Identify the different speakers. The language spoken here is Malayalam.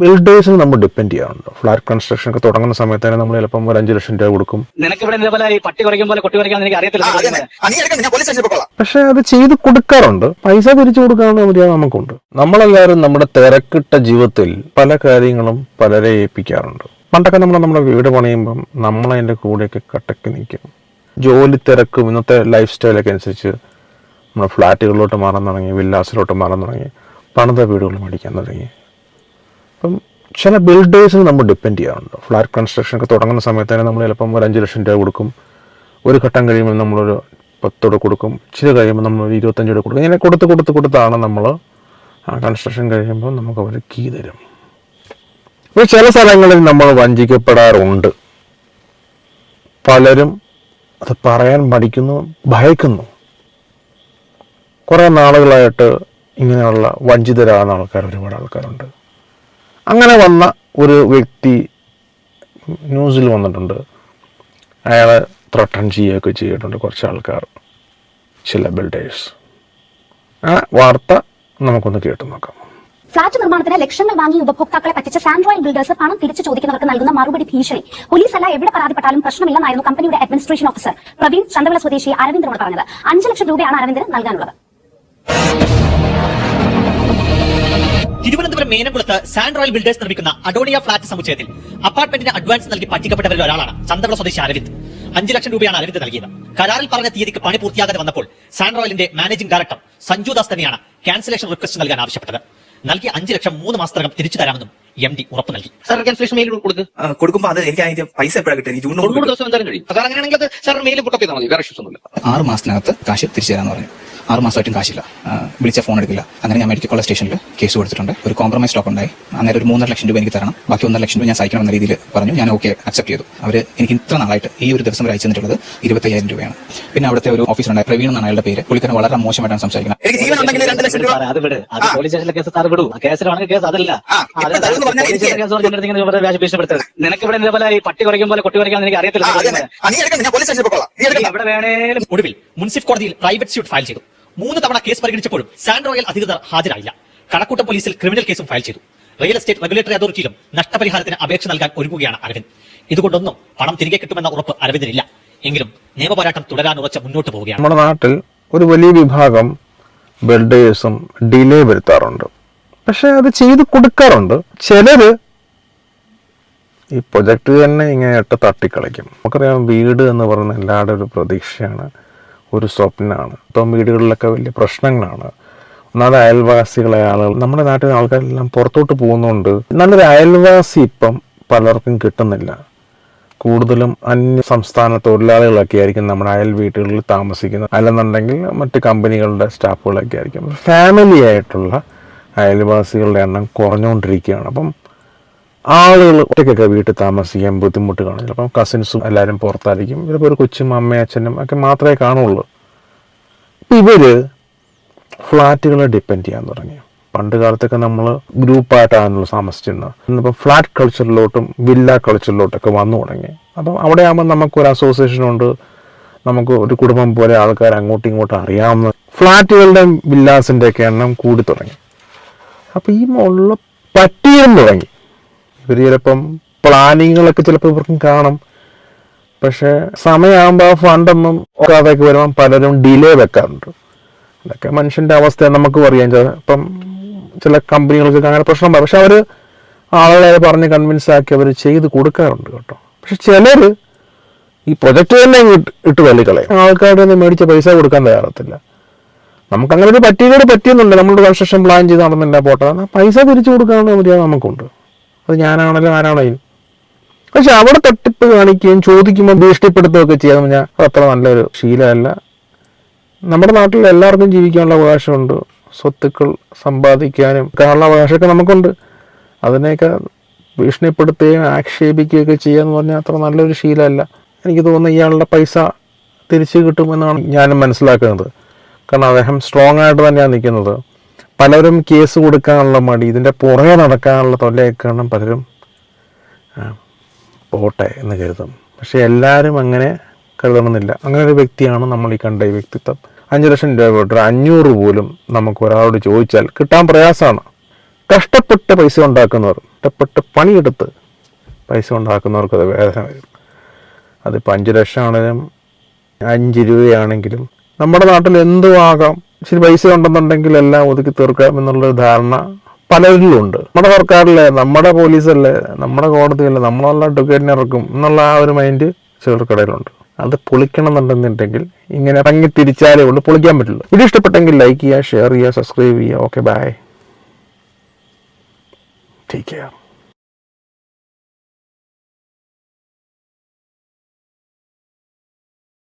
Speaker 1: ബിൽഡേഴ്സിന് നമ്മൾ ഡിപ്പെൻഡ് ചെയ്യാറുണ്ട്. ഫ്ലാറ്റ് കൺസ്ട്രക്ഷൻ ഒക്കെ തുടങ്ങുന്ന സമയത്ത് തന്നെ നമ്മൾ ചിലപ്പം ഒരു അഞ്ച് ലക്ഷം രൂപ കൊടുക്കും.
Speaker 2: നിനക്ക് ഇവിടെ ഇതേപോലെ ഈ പട്ടി കുറയ്ക്കും പോലെ കൊട്ടി കുറയ്ക്കാൻ എനിക്ക് അറിയത്തില്ല.
Speaker 1: പക്ഷെ അത് ചെയ്ത് കൊടുക്കാറുണ്ട്. പൈസ തിരിച്ചു കൊടുക്കാവുന്ന മര്യാദ നമുക്കുണ്ട്. നമ്മളെല്ലാവരും നമ്മുടെ തിരക്കിട്ട ജീവിതത്തിൽ പല കാര്യങ്ങളും പലരെ ഏൽപ്പിക്കാറുണ്ട്. പണ്ടൊക്കെ നമ്മൾ നമ്മുടെ വീട് പണിയുമ്പം നമ്മളതിന്റെ കൂടെയൊക്കെ കട്ടക്ക് നിൽക്കും. ജോലി തിരക്കും ഇന്നത്തെ ലൈഫ് സ്റ്റൈലൊക്കെ അനുസരിച്ച് നമ്മൾ ഫ്ലാറ്റുകളിലോട്ട് മാറാൻ തുടങ്ങി വില്ലാസിലോട്ട് മാറാൻ തുടങ്ങി പണിത വീടുകൾ മേടിക്കാൻ തുടങ്ങി. അപ്പം ചില ബിൽഡേഴ്സിന് നമ്മൾ ഡിപ്പെൻഡ് ചെയ്യാറുണ്ട്. ഫ്ലാറ്റ് കൺസ്ട്രക്ഷൻ ഒക്കെ തുടങ്ങുന്ന സമയത്ത് തന്നെ നമ്മൾ ചിലപ്പം ഒരു അഞ്ച് ലക്ഷം രൂപ കൊടുക്കും. ഒരു ഘട്ടം കഴിയുമ്പോൾ നമ്മളൊരു പത്തോടെ കൊടുക്കും. ചില കഴിയുമ്പോൾ നമ്മൾ ഇരുപത്തഞ്ച് രൂപ കൊടുക്കും. ഇങ്ങനെ കൊടുത്ത് കൊടുത്ത് കൊടുത്താണ് നമ്മൾ ആ കൺസ്ട്രക്ഷൻ കഴിയുമ്പോൾ നമുക്ക് അവർ കീ തരും. ഇപ്പോൾ ചില സ്ഥലങ്ങളിൽ നമ്മൾ വഞ്ചിക്കപ്പെടാറുണ്ട്. പലരും അത് പറയാൻ മടിക്കുന്നു ഭയക്കുന്നു. കുറേ നാളുകളായിട്ട് ഇങ്ങനെയുള്ള വഞ്ചിതരാകുന്ന ആൾക്കാർ ഒരുപാട് ആൾക്കാരുണ്ട്. അങ്ങനെ വന്ന ഒരു വ്യക്തി ന്യൂസിൽ വന്നിട്ടുണ്ട്. അയാളെ ത്രട്ടൺ ചെയ്യുകയൊക്കെ ചെയ്തിട്ടുണ്ട് കുറച്ച് ആൾക്കാർ ചില ബിൽഡേഴ്സ് ആ വാർത്ത നമുക്കൊന്ന് കേട്ടു നോക്കാം.
Speaker 3: ഫ്ളാറ്റ് നിർമ്മാണത്തിന് ലക്ഷങ്ങൾ വാങ്ങി ഉപഭോക്താക്കളെ പറ്റിച്ച സാൻഡ്രോയിൽ ബിൽഡേഴ്സ് പണം തിരിച്ചു ചോദിക്കുന്നവർക്ക് നൽകുന്ന മറുപടി ഭീഷണി. പോലീസ് അല്ല എവിടെ പരാതിപ്പെട്ടാലും പ്രശ്നമില്ലെന്നായിരുന്നു കമ്പനിയുടെ അഡ്മിനിസ്ട്രേഷൻ ഓഫീസർ. പ്രവീൺ ചന്തവിള സ്വദേശി അരവിന്ദനോട് പറഞ്ഞത്. അഞ്ചു ലക്ഷം രൂപയാണ് അരവിന്ദന് നൽകാനുള്ളത്.
Speaker 2: തിരുവനന്തപുരം മേനംകുളത്ത് സാൻഡ് റോയൽ ബിൽഡേഴ്സ് നിർമ്മിക്കുന്ന അഡോണിയ ഫ്ളാറ്റ് സമുച്ചയത്തിൽ അപ്പാർട്ട്മെന്റിന് അഡ്വാൻസ് നൽകി പറ്റിക്കപ്പെട്ടവരിൽ ഒരാളാണ് ചന്തവിള സ്വദേശി അരവിന്ദ്. അഞ്ചു ലക്ഷം രൂപയാണ് അരവിന്ദ് നൽകിയത്. കരാറിൽ പറഞ്ഞ തീയതിക്ക് പണി പൂർത്തിയാകാതെ വന്നപ്പോൾ സാൻഡ് റോയലിന്റെ മാനേജിംഗ് ഡയറക്ടർ സഞ്ജു ദാസ് തന്നെയാണ് ക്യാൻസലേഷൻ റിക്വസ്റ്റ് നൽകാൻ ആവശ്യപ്പെട്ടത്. നൽകിയ അഞ്ചു ലക്ഷം മൂന്ന് മാസത്തിനകം തിരിച്ചു തരാമെന്നും എം ഡി ഉറപ്പ് നൽകി. സാർ ക്യാൻസലേഷൻ മെയിൽ കൊടുക്കുക
Speaker 4: കൊടുക്കുമ്പോൾ അത് എനിക്ക് അതിന്റെ പൈസ എപ്പോഴാണ് കിട്ടുന്നത് ഈ ജൂണിന്
Speaker 2: തൊണ്ണൂറ് ദിവസം എന്തായാലും കഴിയും. സാർ അങ്ങനെയാണെങ്കിൽ അത് സാർ മെയിൽ പുട്ടപ്പ് ചെയ്താൽ മതി. വേറെ ഇഷ്യൂസ് ഒന്നുമില്ല.
Speaker 5: ആറ് മാസത്തിനകത്ത് കാശ് തിരിച്ചു തരാമെന്ന് പറഞ്ഞു. ആറ് മാസമായിട്ടും കാശില്ല. വിളിച്ച ഫോൺ എടുക്കില്ല. അങ്ങനെ ഞാൻ മെഡിക്കൽ കോളേജ് സ്റ്റേഷനിൽ കേസ് കൊടുത്തിട്ടുണ്ട്. ഒരു കോംപ്രമൈസ് സ്റ്റോക്ക് ഉണ്ടായി. അന്നേരം ഒരു മൂന്നര ലക്ഷം രൂപ എനിക്ക് തരണം. ബാക്കി ഒന്നര ലക്ഷം രൂപ ഞാൻ സഹിക്കണം എന്ന രീതിയിൽ പറഞ്ഞു. ഞാൻ ഓക്കെ അക്സെപ്റ്റ് ചെയ്തു. അവർ എനിക്ക് ഇത്ര നാളായിട്ട് ഈ ഒരു ദിവസം വരെ അയച്ചു തന്നിട്ടുള്ളത് ഇരുപത്തയ്യായിരം രൂപയാണ്. പിന്നെ അവിടുത്തെ ഒരു ഓഫീസർ ഉണ്ടായി പ്രവീൺ എന്നാണ് അയാളുടെ പേര്. പുള്ളിക്കാരൻ വളരെ മോശമായിട്ടാണ് സംസാരിക്കുന്നത്.
Speaker 4: എനിക്ക് ജീവൻ ഉണ്ടെങ്കിൽ രണ്ട് ലക്ഷം രൂപ
Speaker 2: അത് വിട്. അത്
Speaker 4: ആ.
Speaker 2: പോലീസ് സ്റ്റേഷനിലെ കേസ് സാർ വിടൂ. ആ കേസിലാണെങ്കിൽ കേസ് അതല്ല.
Speaker 4: ആ, എത്ര തരുമെന്ന് പറഞ്ഞാൽ
Speaker 2: പോലീസ് സ്റ്റേഷനിലെ കേസ് പറഞ്ഞ് എന്റെ അടുത്ത് ഇങ്ങനെ വെറുതെ വ്യാജ ഭീഷണിപ്പെടുത്തരുത്. നിനക്ക് ഇവിടെ ഇതേപോലെ ഈ പട്ടി കുറയ്ക്കും പോലെ കൊട്ടി കുറയ്ക്കാൻ എനിക്ക് അറിയത്തില്ല.
Speaker 4: ആ, നീ എടുക്കണം ഞാൻ പോലീസ് സ്റ്റേഷനിൽ പോകാം നീ
Speaker 2: നീ
Speaker 4: എടുക്കണം
Speaker 2: വേണേലും ഒടുവിൽ മുൻസിഫ് കോടതിയിൽ പ്രൈവറ്റ് സ്യൂട്ട് ഫയൽ ചെയ്തു. മൂന്ന് തവണ കേസ് പരിഗണിച്ചപ്പോഴും സാൻഡ്രോയൽ അധികൃതർ ഹാജരായില്ല. കടക്കൂട്ടം പോലീസിൽ ക്രിമിനൽ കേസും ഫയൽ ചെയ്തു. റിയൽ എസ്റ്റേറ്റ് റെഗുലേറ്ററി അതോറിറ്റിയിലും നഷ്ടപരിഹാരത്തിന് അപേക്ഷ നൽകാൻ ഒരുങ്ങുകയാണ് അരവിന്ദ്. ഇതുകൊണ്ടൊന്നും പണം തിരികെ കിട്ടുമെന്ന ഉറപ്പ് അരവിന്ദിനില്ല. എങ്കിലും നിയമപോരാട്ടം തുടരാൻ ഉറച്ച് മുന്നോട്ട് പോവുകയാണ്.
Speaker 1: നമ്മുടെ നാട്ടിൽ ഒരു വലിയ വിഭാഗം ബിൽഡേഴ്സും ഡിലേ വരുത്താറുണ്ട്. പക്ഷെ അത് ചെയ്ത് കൊടുക്കാറുണ്ട്. ചിലര് ഈ പ്രൊജക്ട് തന്നെ ഇങ്ങനെ ഇട്ട് തട്ടിക്കളിക്കും. നമുക്കറിയാം വീട് എന്ന് പറയുന്ന എല്ലാവരുടെ ഒരു പ്രതീക്ഷയാണ്. ഒരു സ്വപ്നമാണ്. ഇപ്പം വീടുകളിലൊക്കെ വലിയ പ്രശ്നങ്ങളാണ്. ഒന്നാമത് അയൽവാസികളെ ആളുകൾ നമ്മുടെ നാട്ടിലെ ആൾക്കാരെല്ലാം പുറത്തോട്ട് പോകുന്നുണ്ട് നല്ലൊരു അയൽവാസി ഇപ്പം പലർക്കും കിട്ടുന്നില്ല. കൂടുതലും അന്യ സംസ്ഥാന തൊഴിലാളികളൊക്കെ ആയിരിക്കും നമ്മുടെ അയൽ വീടുകളിൽ താമസിക്കുന്നത്. അല്ലെന്നുണ്ടെങ്കിൽ മറ്റ് കമ്പനികളുടെ സ്റ്റാഫുകളൊക്കെ ആയിരിക്കും. ഫാമിലി ആയിട്ടുള്ള അയൽവാസികളുടെ എണ്ണം കുറഞ്ഞുകൊണ്ടിരിക്കുകയാണ് അപ്പം ആളുകൾ ഒറ്റയ്ക്കൊക്കെ വീട്ടിൽ താമസിക്കാൻ ബുദ്ധിമുട്ട് കാണും ചിലപ്പം കസിൻസും എല്ലാവരും പുറത്തായിരിക്കും. ചിലപ്പോൾ ഒരു കൊച്ചും അമ്മയും അച്ഛനും ഒക്കെ മാത്രമേ കാണുള്ളൂ. ഇപ്പം ഇവർ ഫ്ലാറ്റുകളെ ഡിപ്പെൻഡ് ചെയ്യാൻ തുടങ്ങി. പണ്ട് കാലത്തൊക്കെ നമ്മൾ ഗ്രൂപ്പായിട്ടാണല്ലോ താമസിച്ചിരുന്നത്. ഇന്നിപ്പോൾ ഫ്ലാറ്റ് കൾച്ചറിലോട്ടും വില്ല കൾച്ചറിലോട്ടൊക്കെ വന്നു തുടങ്ങി. അപ്പം അവിടെ ആകുമ്പോൾ നമുക്കൊരു അസോസിയേഷനുണ്ട് നമുക്ക് ഒരു കുടുംബം പോലെ ആൾക്കാർ അങ്ങോട്ടും ഇങ്ങോട്ടും അറിയാവുന്ന ഫ്ലാറ്റുകളുടെ വില്ലാസിന്റെ ഒക്കെ എണ്ണം കൂടി തുടങ്ങി. അപ്പോൾ ഈ മുകളിൽ പറ്റിയും തുടങ്ങി. ഇവർ ചിലപ്പം പ്ലാനിങ്ങുകളൊക്കെ ചിലപ്പോൾ ഇവർക്കും കാണും. പക്ഷേ സമയമാകുമ്പോൾ ആ ഫണ്ടൊന്നും ഒക്കാതെയൊക്കെ വരുമ്പം പലരും ഡിലേ വെക്കാറുണ്ട്. അതൊക്കെ മനുഷ്യന്റെ അവസ്ഥ നമുക്ക് ചില ഇപ്പം ചില കമ്പനികൾക്ക് അങ്ങനെ പ്രശ്നം പറയും പക്ഷെ അവർ ആളുകളെ പറഞ്ഞ് കൺവിൻസ് ആക്കി അവർ ചെയ്ത് കൊടുക്കാറുണ്ട് കേട്ടോ. പക്ഷെ ചിലർ ഈ പ്രൊജക്റ്റ് തന്നെ ഇട്ട് ഇട്ട് തള്ളിക്കളയും. ആൾക്കാരുടെ നിന്ന് മേടിച്ച പൈസ കൊടുക്കാൻ തയ്യാറത്തില്ല നമുക്കങ്ങനെ ഒരു പറ്റിയതോട് പറ്റിയെന്നുണ്ട്. നമ്മളൊരു കൺസ്ട്രക്ഷൻ പ്ലാൻ ചെയ്ത് നടന്നില്ല പോട്ടെ. പൈസ തിരിച്ചു കൊടുക്കാനുള്ള മര്യാദ നമുക്കുണ്ട്. അത് ഞാനാണല്ലോ ആരാണെങ്കിലും പക്ഷെ അവിടെ തട്ടിപ്പ് കാണിക്കുകയും ചോദിക്കുമ്പോൾ ഭീഷണിപ്പെടുത്തുകയൊക്കെ ചെയ്യാന്ന് പറഞ്ഞാൽ അത് അത്ര നല്ലൊരു ശീലമല്ല. നമ്മുടെ നാട്ടിൽ എല്ലാവർക്കും ജീവിക്കാനുള്ള അവകാശമുണ്ട്. സ്വത്തുക്കൾ സമ്പാദിക്കാനും ഒക്കെയുള്ള അവകാശമൊക്കെ നമുക്കുണ്ട്. അതിനെയൊക്കെ ഭീഷണിപ്പെടുത്തുകയും ആക്ഷേപിക്കുകയൊക്കെ ചെയ്യാന്ന് പറഞ്ഞാൽ അത്ര നല്ലൊരു ശീലമല്ല. എനിക്ക് തോന്നുന്നു ഇയാളുടെ പൈസ തിരിച്ചു കിട്ടുമെന്നാണ് ഞാനും മനസ്സിലാക്കുന്നത്. കാരണം അദ്ദേഹം സ്ട്രോങ് ആയിട്ട് തന്നെയാണ് നിൽക്കുന്നത്. പലരും കേസ് കൊടുക്കാനുള്ള മടി ഇതിന്റെ പുറകെ നടക്കാനുള്ള തൊല്ലയൊക്കെ പലരും പോട്ടെ എന്ന് കരുതും. പക്ഷെ എല്ലാവരും അങ്ങനെ കരുതണമെന്നില്ല. അങ്ങനെ ഒരു വ്യക്തിയാണ് നമ്മൾ ഈ കണ്ട ഈ വ്യക്തിത്വം. അഞ്ച് ലക്ഷം രൂപ തൊട്ട് അഞ്ഞൂറ് പോലും നമുക്ക് ഒരാളോട് ചോദിച്ചാൽ കിട്ടാൻ പ്രയാസമാണ്. കഷ്ടപ്പെട്ട് പൈസ ഉണ്ടാക്കുന്നവർ കഷ്ടപ്പെട്ട് പണിയെടുത്ത് പൈസ ഉണ്ടാക്കുന്നവർക്ക് അത് വേദന വരും. അതിപ്പോൾ അഞ്ച് ലക്ഷം ആണെങ്കിലും അഞ്ച് രൂപയാണെങ്കിലും നമ്മുടെ നാട്ടിൽ എന്തും ആകാം ഇച്ചിരി പൈസ ഉണ്ടെന്നുണ്ടെങ്കിൽ എല്ലാം ഒതുക്കി തീർക്കാം എന്നുള്ളൊരു ധാരണ പലരിലും ഉണ്ട് നമ്മുടെ സർക്കാരല്ലേ നമ്മുടെ പോലീസല്ലേ നമ്മുടെ കോടതിയല്ലേ നമ്മളെല്ലാം അഡ്വക്കേറ്റിനെ ഇറക്കും എന്നുള്ള ആ ഒരു മൈൻഡ് ചിലർക്കിടയിലുണ്ട്. അത് പൊളിക്കണം എന്നുണ്ടെന്നുണ്ടെങ്കിൽ ഇങ്ങനെ ഇറങ്ങി തിരിച്ചാലേ ഉള്ളൂ പൊളിക്കാൻ പറ്റുള്ളൂ ഇത് ഇഷ്ടപ്പെട്ടെങ്കിൽ ലൈക്ക് ചെയ്യുക ഷെയർ ചെയ്യുക സബ്സ്ക്രൈബ് ചെയ്യുക. Okay bye take care